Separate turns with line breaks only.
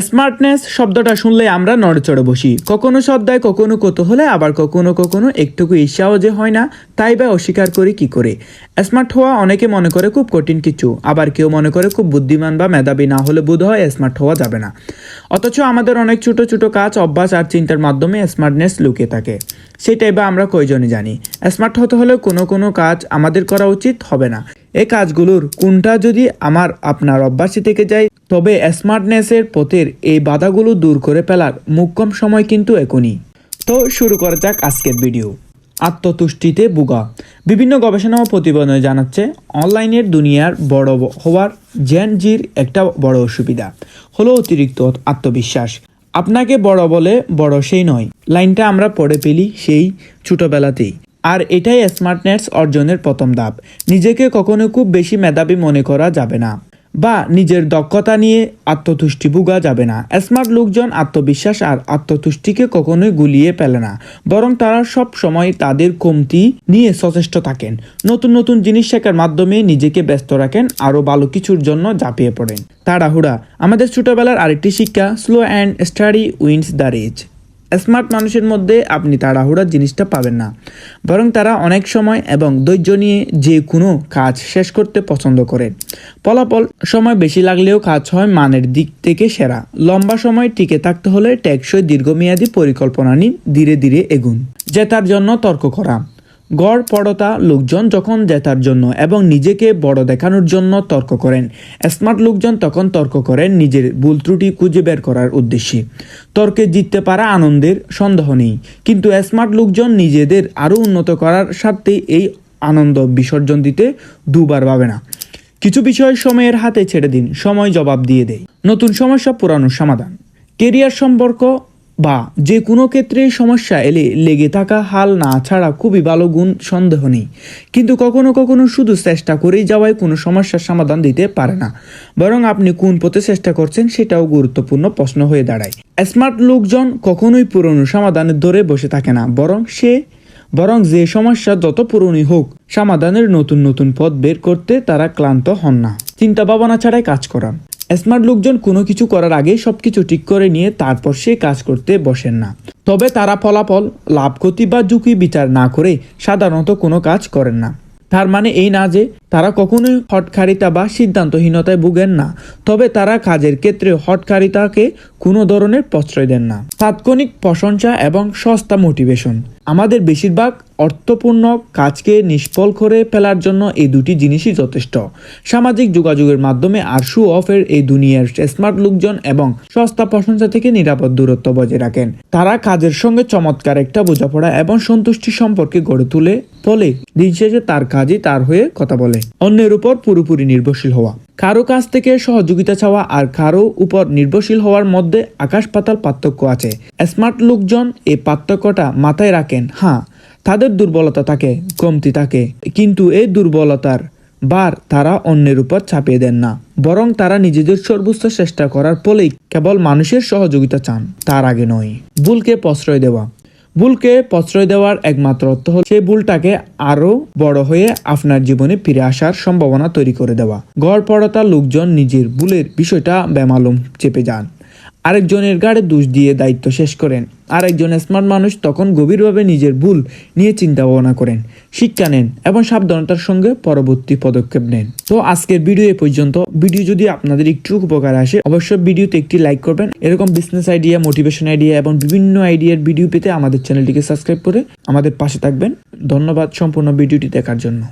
Smartness শব্দটা শুনলে আমরা নড়েচড়ে বসি। কখনো শব্দায়, কখনো কৌতূহলে, আবার কখনো কখনো একটুকু ঈর্ষাও যে হয় না, তাই বা অস্বীকার করি কি করে? স্মার্ট হওয়া অনেকে মনে করে খুব কঠিন কিছু, আবার কেউ মনে করে খুব বুদ্ধিমান বা মেধাবী না হলে বোধ হয় স্মার্ট হওয়া যাবে না। অথচ আমাদের অনেক ছোট ছোট কাজ, অভ্যাস আর চিন্তার মাধ্যমে স্মার্টনেস লুকিয়ে থাকে। সেটাই বা আমরা কয়জনে জানি। স্মার্ট হতে হলে কোনো কোনো কাজ আমাদের করা উচিত হবে না। এই কাজগুলোর কোনটা যদি আমার আপনার অভ্যাসে থেকে যায়, তবে স্মার্টনেসের পথের এই বাধাগুলো দূর করে ফেলার মুখ্যম সময় কিন্তু এখনই। তো শুরু করা যাক আজকের ভিডিও। আত্মতুষ্টিতে বুগা বিভিন্ন গবেষণা ও প্রতিবেদনে জানাচ্ছে, অনলাইনের দুনিয়ার বড় হওয়ার জেন জির একটা বড় অসুবিধা হলো অতিরিক্ত আত্মবিশ্বাস। আপনাকে বড় বলে বড় সেই নয়। লাইনটা আমরা পড়ে ফেলি সেই ছোটবেলাতেই। আর এটাই স্মার্টনেস অর্জনের প্রথম ধাপ। নিজেকে কখনো খুব বেশি মেধাবী মনে করা যাবে না। বা নিজের দক্ষতা নিয়ে আত্মতুষ্টি ভুগা যাবে না। স্মার্ট লোকজন আত্মবিশ্বাস আর আত্মতুষ্টিকে কখনোই গুলিয়ে ফেলে না। বরং তারা সব সময় তাদের কমতি নিয়ে সচেষ্ট থাকেন। নতুন নতুন জিনিস শেখার মাধ্যমে নিজেকে ব্যস্ত রাখেন, আরও ভালো কিছুর জন্য ঝাঁপিয়ে পড়েন। তাড়াহুড়া। আমাদের ছোটবেলার আরেকটি শিক্ষা slow and steady wins the race smart মানুষের মধ্যে আপনি তাড়াহুড়ার জিনিসটা পাবেন না। বরং তারা অনেক সময় এবং ধৈর্য নিয়ে যে কোনো কাজ শেষ করতে পছন্দ করে। ফলাফল সময় বেশি লাগলেও কাজ হয় মানের দিক থেকে সেরা। লম্বা সময় টিকে থাকতে হলে টেকসই দীর্ঘমেয়াদী পরিকল্পনা নিন, ধীরে ধীরে এগুন। জেতার জন্য তর্ক করা। গড় পড়তা লোকজন যখন জেতার জন্য এবং নিজেকে বড় দেখানোর জন্য তর্ক করেন। স্মার্ট লোকজন তখন তর্ক করেন নিজের ভুল ত্রুটি খুঁজে বের করার উদ্দেশ্যে। তর্কে জিততে পারা আনন্দের সন্দেহ নেই, কিন্তু স্মার্ট লোকজন নিজেদের আরও উন্নত করার স্বার্থে এই আনন্দ বিসর্জন দিতে দুবার ভাবে না। কিছু বিষয় সময়ের হাতে ছেড়ে দিন, সময় জবাব দিয়ে দেয়। নতুন সমস্যা পুরানো সমাধান। কেরিয়ার সম্পর্ক বা যে কোনো ক্ষেত্রে সমস্যা এলে লেগে থাকা হাল না ছাড়া খুবই ভালো গুণ, সন্দেহ নেই। কিন্তু কখনো কখনো শুধু চেষ্টা করেই যাওয়ায় কোনো সমস্যার সমাধান দিতে পারে না। বরং আপনি কোন পথে চেষ্টা করছেন সেটাও গুরুত্বপূর্ণ প্রশ্ন হয়ে দাঁড়ায়। স্মার্ট লোকজন কখনোই পুরনো সমাধানের ধরে বসে থাকে না। বরং সে, বরং যে সমস্যা যত পুরনো হোক, সমাধানের নতুন নতুন পথ বের করতে তারা ক্লান্ত হন না। চিন্তা ভাবনা ছাড়াই কাজ করা স্মার্ট লোকজন কোনো কিছু করার আগে সব কিছু ঠিক করে নিয়ে তারপর সে কাজ করতে বসেন না। তবে তারা ফলাফল, লাভ ক্ষতি বা ঝুঁকি বিচার না করে সাধারণত কোনো কাজ করেন না। তার মানে এই না যে তারা কখনোই হটকারিতা বা সিদ্ধান্তহীনতায় ভুগেন না, তবে তারা কাজের ক্ষেত্রে হটকারিতাকে কোনো ধরনের প্রশ্রয় দেন না। তাৎক্ষণিক প্রশংসা এবং সস্তা মোটিভেশন। আমাদের বেশিরভাগ অর্থপূর্ণ কাজকে নিষ্ফল করে ফেলার জন্য এই দুটি জিনিসই যথেষ্ট। সামাজিক যোগাযোগের মাধ্যমে আর শু অফের এই দুনিয়ার স্মার্ট লোকজন এবং সস্তা প্রশংসা থেকে নিরাপদ দূরত্ব বজায় রাখেন। তারা কাজের সঙ্গে চমৎকার একটা বোঝাপড়া এবং সন্তুষ্টি সম্পর্কে গড়ে তুলে ফলে দিন শেষে তার কাজই তার হয়ে কথা বলে। অন্যের উপর পুরোপুরি নির্ভরশীল হওয়া। কারও কাছ থেকে সহযোগিতা চাওয়া আর কারও উপর নির্ভরশীল হওয়ার মধ্যে আকাশ পাতাল পার্থক্য আছে। স্মার্ট লোকজন এই পার্থক্যটা মাথায় রাখেন হ্যাঁ তাদের দুর্বলতা থাকে, কমতি থাকে। কিন্তু এই দুর্বলতার বার তারা অন্যের উপর চাপিয়ে দেন না। বরং তারা নিজেদের সর্বোচ্চ চেষ্টা করার ফলেই কেবল মানুষের সহযোগিতা চান, তার আগে নয়। ভুলকে প্রশ্রয় দেওয়া। ভুলকে প্রশ্রয় দেওয়ার একমাত্র অর্থ হল সেই ভুলটাকে আরও বড় হয়ে আপনার জীবনে ফিরে আসার সম্ভাবনা তৈরি করে দেওয়া। গড়পড়তা লোকজন নিজের ভুলের বিষয়টা বেমালুম চেপে যান। আরেকজনের গাড়ে দোষ দিয়ে দায়িত্ব শেষ করেন। আরেকজন স্মার্ট মানুষ তখন গভীরভাবে নিজের ভুল নিয়ে চিন্তা ভাবনা করেন। শিক্ষা নেন এবং সাবধানতার সঙ্গে পরবর্তী পদক্ষেপ নেন। তো আজকের ভিডিও এ পর্যন্ত। ভিডিও যদি আপনাদের একটু উপকার আসে, অবশ্যই ভিডিওতে একটি লাইক করবেন। এরকম বিজনেস আইডিয়া মোটিভেশন আইডিয়া এবং বিভিন্ন আইডিয়ার ভিডিও পেতে আমাদের চ্যানেলটিকে সাবস্ক্রাইব করে আমাদের পাশে থাকবেন। ধন্যবাদ সম্পূর্ণ ভিডিওটি দেখার জন্য।